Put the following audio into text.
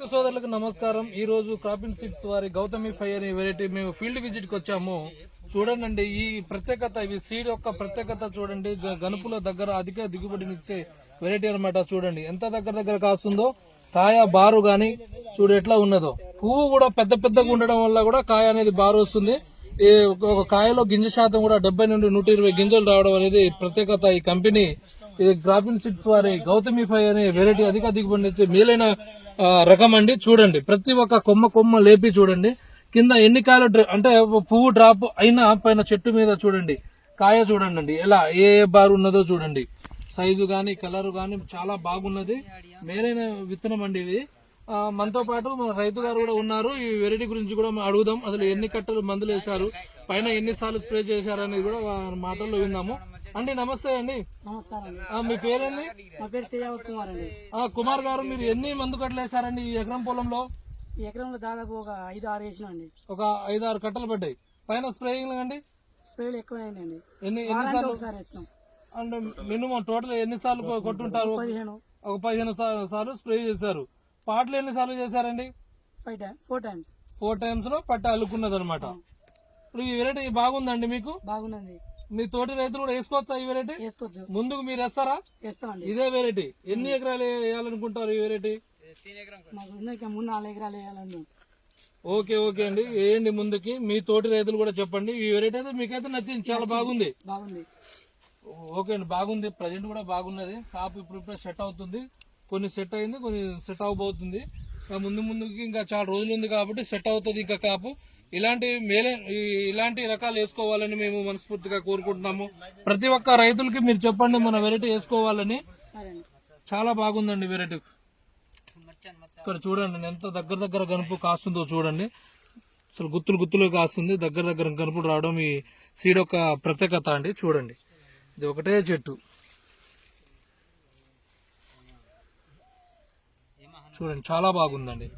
రైతు సోదరులకు నమస్కారం. ఈ రోజు క్రాపింగ్ సీడ్స్ వారి గౌతమి ఫై అనే వెరైటీ మేము ఫీల్డ్ విజిట్కి వచ్చాము. చూడండి ఈ ప్రత్యేకత ఇవి సీడ్ యొక్క ప్రత్యేకత చూడండి. గనుపుల దగ్గర అధిక దిగుబడినిచ్చే వెరైటీ అనమాట చూడండి. ఎంత దగ్గర దగ్గర కాస్తుందో కాయ బారు గాని చూడు ఎట్లా ఉన్నదో. పువ్వు కూడా పెద్ద పెద్దగా ఉండడం వల్ల కూడా కాయ అనేది బారు వస్తుంది. ఈ ఒక- ఒక కాయలో గింజ శాతం కూడా డెబ్బై నుండి నూట ఇరవై గింజలు రావడం అనేది ప్రత్యేకత ఈ కంపెనీ ఇది గ్రాఫిన్ సిట్స్ వారి గౌతమి ఫై అనే వెరైటీ అధిక దిగుబడి ఇచ్చే మేలైన రకం అండి. చూడండి. ప్రతి ఒక్క కొమ్మ కొమ్మ లేపి చూడండి. కింద ఎన్ని కాయలు డ్ర- అంటే పువ్వు డ్రాప్ అయినా పైన చెట్టు మీద చూడండి. కాయ చూడండి అండి ఎలా? ఏ ఏ బారు ఉన్నదో చూడండి. సైజు కానీ కలర్ కానీ చాలా బాగున్నది. మేలైన విత్తనం అండి ఇది. మనతో పాటు మన రైతు గారు కూడా ఉన్నారు. ఈ వెరైటీ గురించి కూడా మనం అడుగుదాం. అసలు ఎన్ని కట్టలు మందులు వేశారు? పైన ఎన్నిసార్లు స్ప్రే చేశారు అనేది కూడా మాటల్లో విందాము. అండి నమస్తే అండి. నమస్కారం అండి. మీ పేరేంది నా పేరు తేజావత్ కుమార్ అండి. ఆ, కుమార్ గారు మీరు ఎన్ని మందు కట్టలు వేశారండి ఈ ఎకరం పొలంలో? ఈ ఎకరంలో దాదాపు ఒక ఐదు ఆరు వేసినాం అండి ఒక ఐదు ఆరు కట్టలు పడ్డాయి. పైన స్ప్రేయింగ్ అండి? స్ప్రేలు ఎక్కువ అయినాయండి ఎన్ని ఎన్ని వారానికి సార్లు? ఒకసారి వేసినాం. అంటే మినిమం టోటల్ ఎన్ని సార్లు కొ- కొట్టుంటారు? పదిహేను. ఒక పదిహేను సార్లు స్ప్రే చేశారు. పాటలు ఎన్ని సార్లు చేశారండి? Five time four times. Four టైమ్స్లో పట్ట అల్లుకున్నది అనమాట ఇప్పుడు ఈ వెరైటీ బాగుందండి మీకు? బాగున్నది మీ తోటి రైతులు కూడా వేసుకోవచ్చా ఈ వెరైటీ వేసుకోవచ్చు. ముందుకు మీరు వేస్తారా? వేస్తామండి. ఇదే వెరైటీ ఎన్ని ఎకరాలు వేయాలనుకుంటారు ఈ వెరైటీ మూడు నాలుగు ఎకరాలు వేయాలండి. ఓకే ఓకే అండి. వేయండి ముందుకి. మీ తోటి రైతులు కూడా చెప్పండి. ఈ వెరైటీ అయితే మీకైతే నచ్చింది. చాలా బాగుంది. బాగుంది. ఓకే అండి. బాగుంది. ప్రజెంట్ కూడా బాగున్నది. కాపు ఇప్పుడు ఇప్పుడే సెట్ అవుతుంది. కొన్ని సెట్ అయింది కొన్ని సెట్ అవబోతుంది ముందు ముందుకి ఇంకా చాలా రోజులు ఉంది కాబట్టి సెట్ అవుతుంది ఇంకా కాపు. ఇలాంటి మేలే ఇలాంటి రకాలు వేసుకోవాలని మేము మనస్ఫూర్తిగా కోరుకుంటున్నాము. ప్రతి ఒక్క రైతులకి మీరు చెప్పండి మన వెరైటీ వేసుకోవాలని. చాలా బాగుందండి వెరైటీ. ఇక్కడ చూడండి ఎంత దగ్గర దగ్గర గనుపు కాస్తుందో చూడండి. అసలు గుత్తులు గుత్తులు కాస్తుంది. దగ్గర దగ్గర గనుపులు రావడం ఈ సీడ్ ఒక ప్రత్యేకత అండి. చూడండి. ఇది ఒకటే చెట్టు. చూడండి చాలా బాగుందండి.